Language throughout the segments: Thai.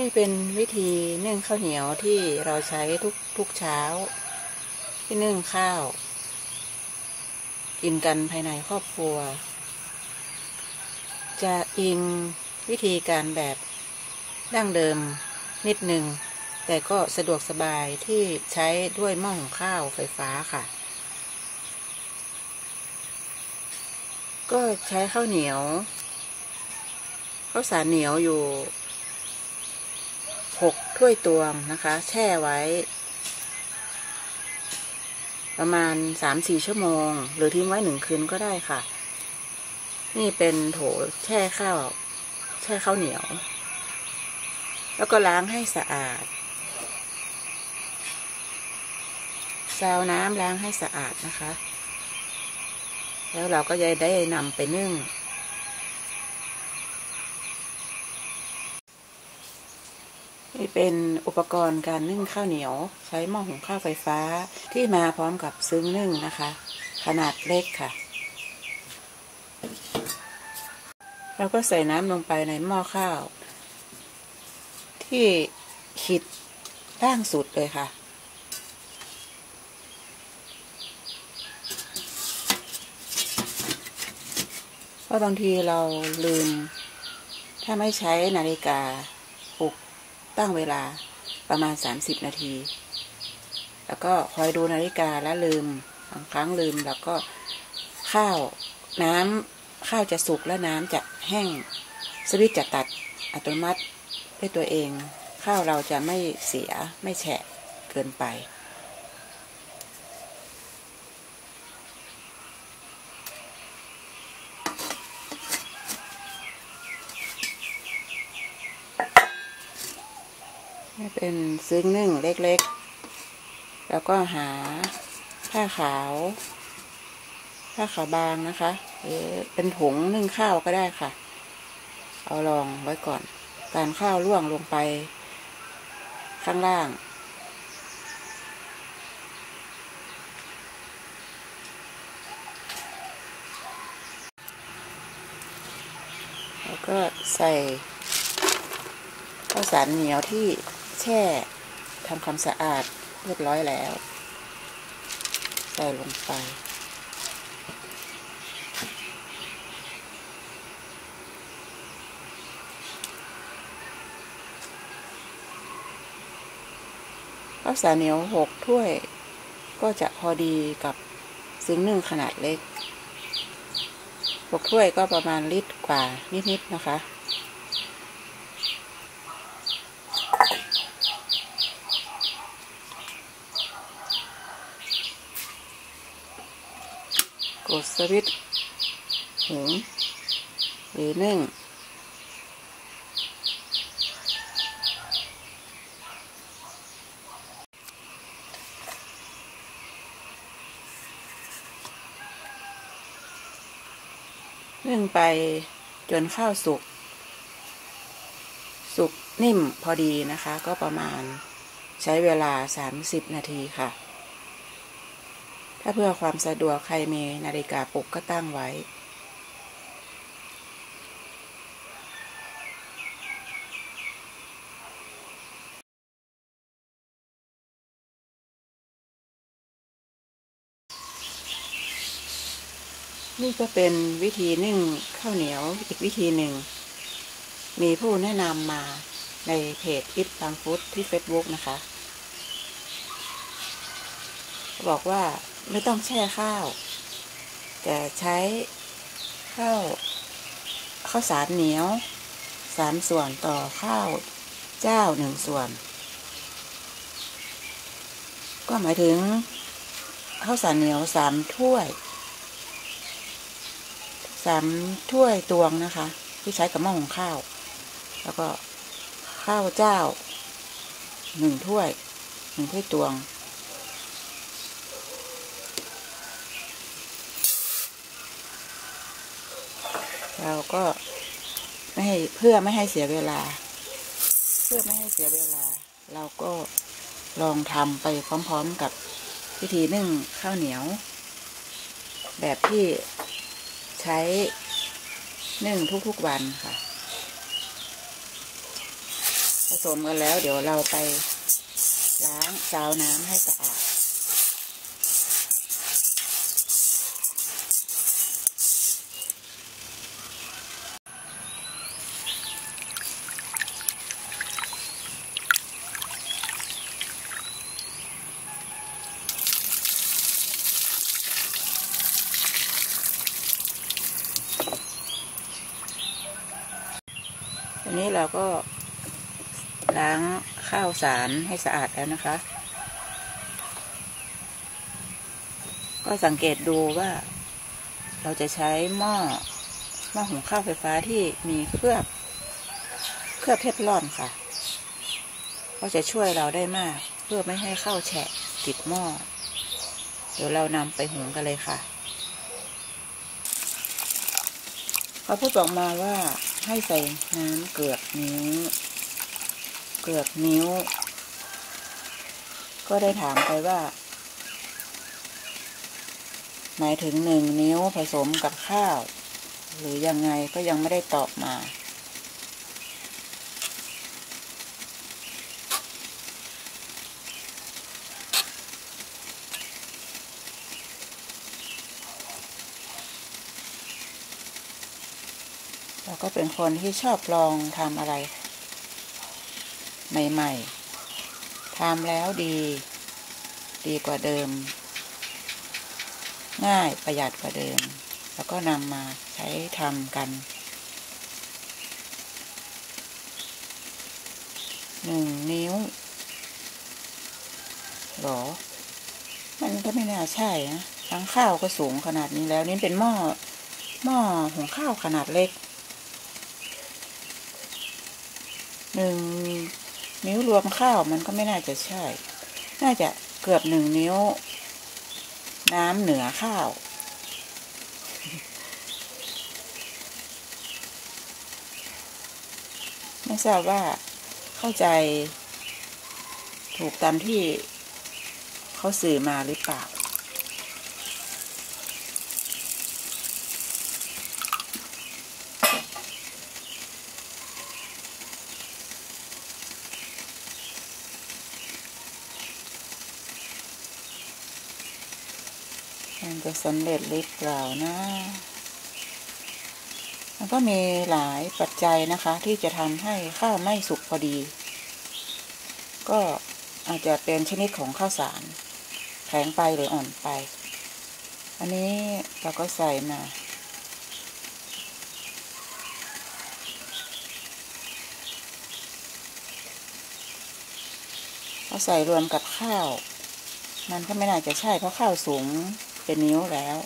นี่เป็นวิธีนึ่งข้าวเหนียวที่เราใช้ทุกทุกเช้า ที่นึ่งข้าว กินกันภายในครอบครัว จะอิงวิธีการแบบดั้งเดิมนิดหนึ่งแต่ก็สะดวกสบายที่ใช้ด้วยหม้อหุงข้าวไฟฟ้าค่ะ ก็ใช้ข้าวเหนียวข้าวสารเหนียวอยู่ หกถ้วยตวงนะคะ แช่ไว้ ประมาณสามสี่ชั่วโมง หรือทิ้งไว้หนึ่งคืนก็ได้ค่ะ นี่เป็นโถแช่ข้าว แช่ข้าวเหนียว แล้วก็ล้างให้สะอาดซาวน้ำล้างให้สะอาดนะคะ แล้วเราก็จะได้นำไปนึ่งนี่ เป็นอุปกรณ์การนึ่งข้าวเหนียว ใช้หม้อหุงข้าวไฟฟ้าที่มาพร้อมกับซึ้งนึ่งนะคะ ขนาดเล็กค่ะ เราก็ใส่น้ำลงไปในหม้อข้าว ที่ขีดล่างสุดเลยค่ะเพราะบางทีเราลืม ถ้าไม่ใช้นาฬิกา ตั้งเวลาประมาณ 30 นาที แล้วก็คอยดูนาฬิกาแล้วลืมบางครั้งลืมแล้วก็ข้าวน้ำข้าวจะสุกและน้ำจะแห้ง สวิตจะตัดอัตโนมัติด้วยตัวเอง ข้าวเราจะไม่เสียไม่แฉะเกินไป นี่เป็นซึ้งนึ่งเล็กๆ แล้วก็หาผ้าขาว ผ้าขาวบางนะคะหรือเป็นถุงนึ่งข้าวก็ได้ค่ะ เอาลองไว้ก่อน การข้าวล่วงลงไปข้างล่างแล้วก็ใส่ข้าวสารเหนียวที่ แช่ทำความสะอาดเรียบร้อยแล้ว ใส่ลงไป ข้าวสารเหนียวหกถ้วย ก็จะพอดีกับซึ้งนึ่งขนาดเล็กหกถ้วยก็ประมาณลิตรกว่านิดๆนะคะ ดสวิตหุงหรือนึ่ง นึ่งไปจนข้าวสุก สุกนิ่มพอดีนะคะ ก็ประมาณใช้เวลา 30 นาทีค่ะ ถ้าเพื่อความสะดวกใครมีนาฬิกาปลุกก็ตั้งไว้ นี่ก็เป็นวิธีนึ่งข้าวเหนียวอีกวิธีหนึ่ง มีผู้แนะนำมาในเพจอิทบางฟุตที่ Facebook นะคะ บอกว่า ไม่ต้องแช่ข้าว แต่ใช้ข้าวข้าวสารเหนียวสามส่วนต่อข้าวเจ้าหนึ่งส่วน ก็หมายถึงข้าวสารเหนียวสามถ้วยสามถ้วยตวงนะคะ ที่ใช้กับหม้อหุงข้าว แล้วก็ข้าวเจ้าหนึ่งถ้วยหนึ่งถ้วยตวง เราก็ไม่ให้เพื่อไม่ให้เสียเวลา เพื่อไม่ให้เสียเวลา เราก็ลองทำไปพร้อมๆกับวิธีนึ่งข้าวเหนียว แบบที่ใช้นึ่งทุกๆวันค่ะใช้สมกันแล้วเดี๋ยวเราไปล้างซาวน้ำให้สะอาด นี้เราก็ล้างข้าวสารให้สะอาดแล้วนะคะ ก็สังเกตดูว่า เราจะใช้หม้อหม้อหุงข้าวไฟฟ้าที่มีเคลือบเคลือบเทฟลอนค่ะ ก็จะช่วยเราได้มาก เพื่อไม่ให้ข้าวแฉะติดหม้อ เดี๋ยวเรานำไปหุงกันเลยค่ะเขาพูดบอกมาว่า ให้ใส่น้ำเกือบนิ้ว เกือบนิ้ว ก็ได้ถามไปว่า หมายถึงหนึ่งนิ้วผสมกับข้าว หรือยังไงก็ยังไม่ได้ตอบมา เป็นคนที่ชอบลองทำอะไร ใหม่ ๆทำแล้วดี ดีกว่าเดิม ง่ายประหยัดกว่าเดิม แล้วก็นำมาใช้ทำกันหนึ่งนิ้วหรอ มันก็ไม่น่าใช่นะทั้งข้าวก็สูงขนาดนี้แล้ว นี่เป็นหม้อหม้อหุงข้าวขนาดเล็ก หนึ่งนิ้วรวมข้าวมันก็ไม่น่าจะใช่ น่าจะเกือบหนึ่งนิ้ว น้ำเหนือข้าว ไม่ทราบว่าเข้าใจถูกตามที่เขาสื่อมาหรือเปล่า มันจะสำเร็จหรือเปล่านะ มันก็มีหลายปัจจัยนะคะ ที่จะทำให้ข้าวไม่สุกพอดี ก็อาจจะเป็นชนิดของข้าวสาร แข็งไปหรืออ่อนไป อันนี้เราก็ใส่มาพอใส่รวมกับข้าว มันก็ไม่น่าจะใช่เพราะข้าวสูง เป็นนิ้วแล้ว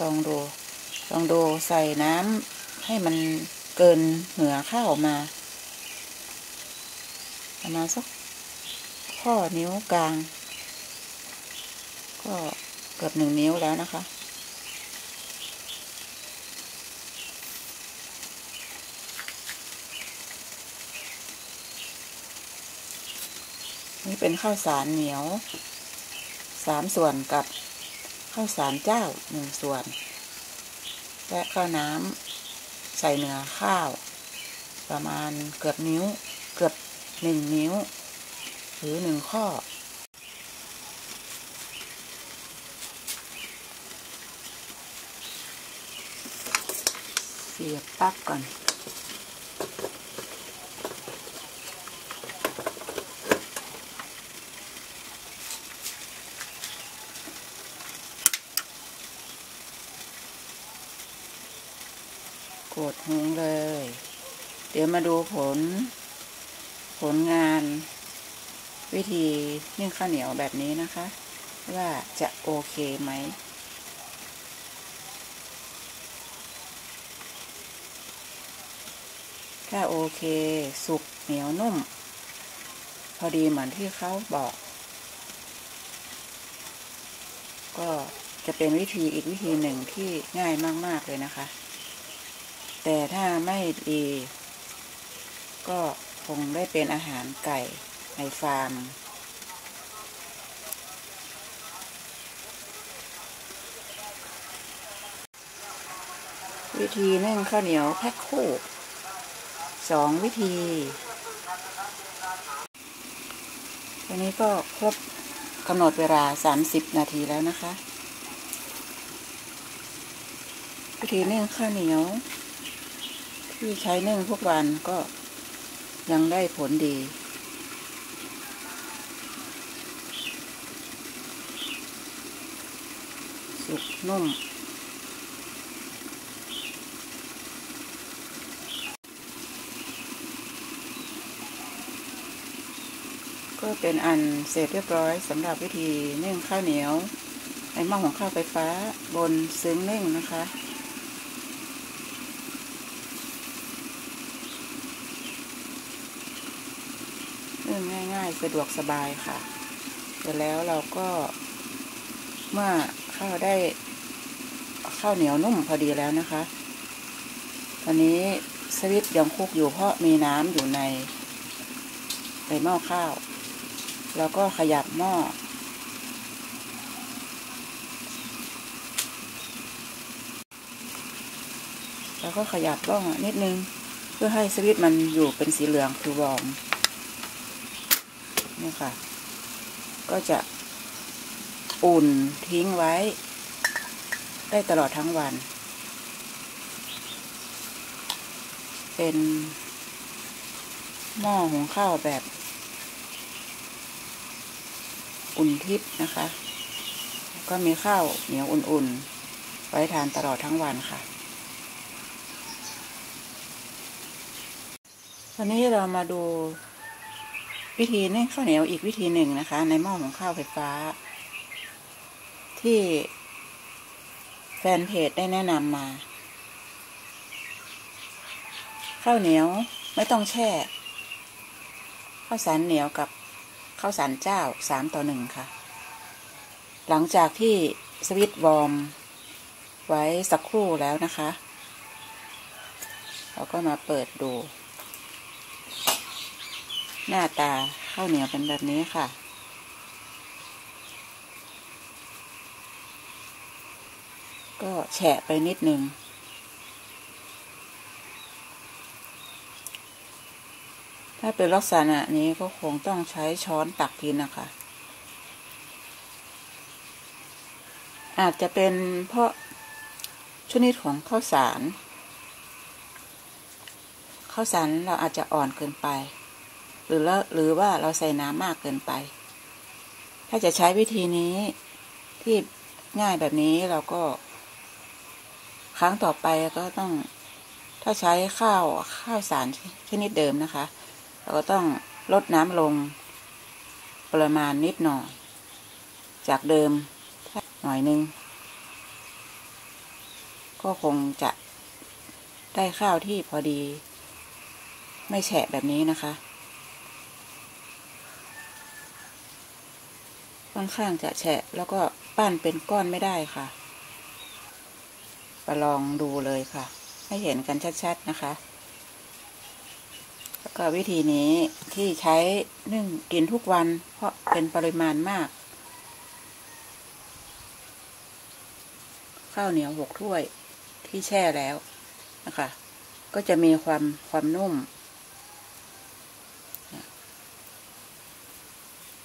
ลองดู ลองดูใส่น้ำให้มันเกินเหนือข้าวมาประมาณสักข้อนิ้วกลาง ก็เกือบหนึ่งนิ้วแล้วนะคะ นี่เป็นข้าวสารเหนียวสามส่วนกับ ข้าวสารเจ้าหนึ่งส่วน และข้าวน้ำใส่เนื้อข้าว ประมาณเกือบนิ้ว เกือบหนึ่งนิ้ว หรือหนึ่งข้อ เสียบปลั๊กก่อน กดหุงเลย เดี๋ยวมาดูผล ผลงาน วิธีนึ่งข้าวเหนียวแบบนี้นะคะ ว่าจะโอเคไหมถ้าโอเค สุกเหนียวนุ่ม พอดีเหมือนที่เขาบอก ก็จะเป็นวิธีอีกวิธีหนึ่งที่ง่ายมาก ๆ เลยนะคะ แต่ถ้าไม่ดี ก็คงได้เป็นอาหารไก่ในฟาร์ม วิธีนึ่งข้าวเหนียวแพ็คคู่สองวิธีวันนี้ก็ครบกำหนดเวลา 30 นาทีแล้วนะคะ วิธีนึ่งข้าวเหนียว ที่ใช้นึ่งทุกวันก็ยังได้ผลดี สุกนุ่ม ก็เป็นอันเสร็จเรียบร้อยสำหรับวิธีนึ่งข้าวเหนียวในหม้อของข้าวไฟฟ้าบนซึ้งนึ่งนะคะ นึ่งง่าย ๆ สะดวกสบายค่ะ เสร็จแล้วเราก็เมื่อข้าวได้ข้าวเหนียวนุ่มพอดีแล้วนะคะ ตอนนี้สวิตยังคุกอยู่เพราะมีน้ำอยู่ในในหม้อข้าว แล้วก็ขยับหม้อ แล้วก็ขยับร่องนิดนึง เพื่อให้สวิตมันอยู่เป็นสีเหลืองคือวอร์ม นี่ค่ะ ก็จะอุ่นทิ้งไว้ ได้ตลอดทั้งวัน เป็นหม้อหุงข้าวแบบ อุ่นทิพนะคะ ก็มีข้าวเหนียวอุ่นๆ ไว้ทานตลอดทั้งวันค่ะวันนี้เรามาดู วิธีนึ่งข้าวเหนียวอีกวิธีหนึ่งนะคะ ในหม้อของข้าวไฟฟ้า ที่แฟนเพจได้แนะนำมา ข้าวเหนียวไม่ต้องแช่ ข้าวสารเหนียวกับข้าวสารเจ้าสามต่อหนึ่งค่ะ หลังจากที่สวิตวอร์มไว้สักครู่แล้วนะคะ เราก็มาเปิดดู หน้าตาข้าวเหนียวเป็นแบบนี้ค่ะ ก็แฉะไปนิดนึงถ้าเป็นลักษณะนี้ก็คงต้องใช้ช้อนตักกินนะคะ อาจจะเป็นเพราะชนิดของข้าวสารข้าวสารเราอาจจะอ่อนเกินไป หรือและหรือว่าเราใส่น้ำมากเกินไป ถ้าจะใช้วิธีนี้ที่ง่ายแบบนี้เราก็ ครั้งต่อไปก็ต้อง ถ้าใช้ข้าวข้าวสารชนิดเดิมนะคะ เราก็ต้องลดน้ำลงประมาณนิดหน่อย จากเดิมหน่อยนึง ก็คงจะได้ข้าวที่พอดี ไม่แฉะแบบนี้นะคะ ค่อนข้างจะแฉะ แล้วก็ปั้นเป็นก้อนไม่ได้ค่ะประลองดูเลยค่ะ ให้เห็นกันชัด ๆ นะคะ แล้วก็วิธีนี้ที่ใช้นึ่งกินทุกวัน เพราะเป็นปริมาณมาก ข้าวเหนียวหกถ้วยที่แช่แล้วนะคะ ก็จะมีความความนุ่ม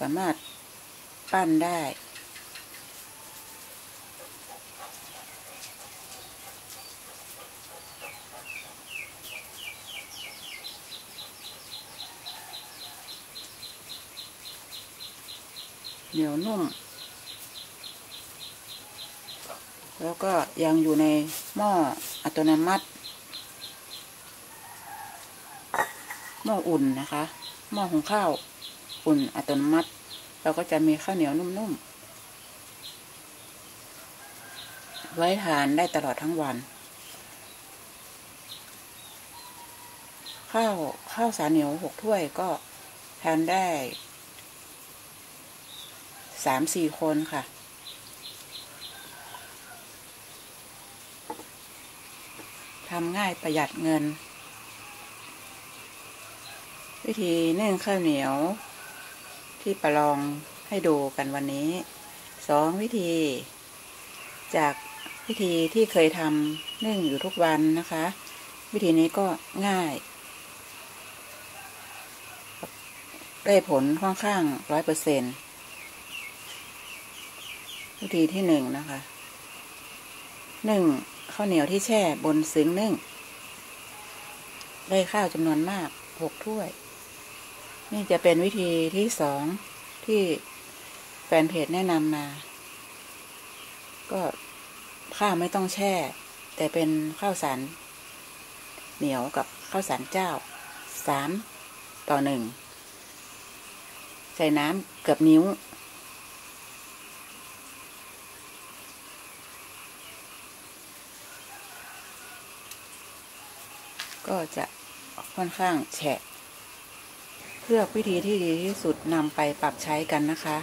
สามารถ ปั้นได้ เหนียวนุ่ม แล้วก็ยังอยู่ในหม้ออัตโนมัติ หม้ออุ่นนะคะ หม้อหุงข้าว อุ่นอัตโนมัติ เราก็จะมีข้าวเหนียวนุ่มๆ ไว้ทานได้ตลอดทั้งวัน ข้าวข้าวสาเหนียวหกถ้วยก็ทานได้สามสี่คนค่ะ ทำง่ายประหยัดเงิน วิธีนึ่งข้าวเหนียว ที่ประลองให้ดูกันวันนี้สองวิธี จากวิธีที่เคยทำนึ่งอยู่ทุกวันนะคะ วิธีนี้ก็ง่าย ได้ผลค่อนข้างร้อยเปอร์เซ็นวิธีที่หนึ่งนะคะหนึ่งข้าวเหนียวที่แช่บนซึ้งนึ่ง ได้ข้าวจำนวนมากหกถ้วย นี่จะเป็นวิธีที่สองที่แฟนเพจแนะนำมา ก็ข้าวไม่ต้องแช่ แต่เป็นข้าวสารเหนียวกับข้าวสารเจ้าสามต่อหนึ่งใส่น้ำเกือบนิ้ว ก็จะค่อนข้างแฉะ เลือกวิธีที่ดีที่สุดนำไปปรับใช้กันนะคะ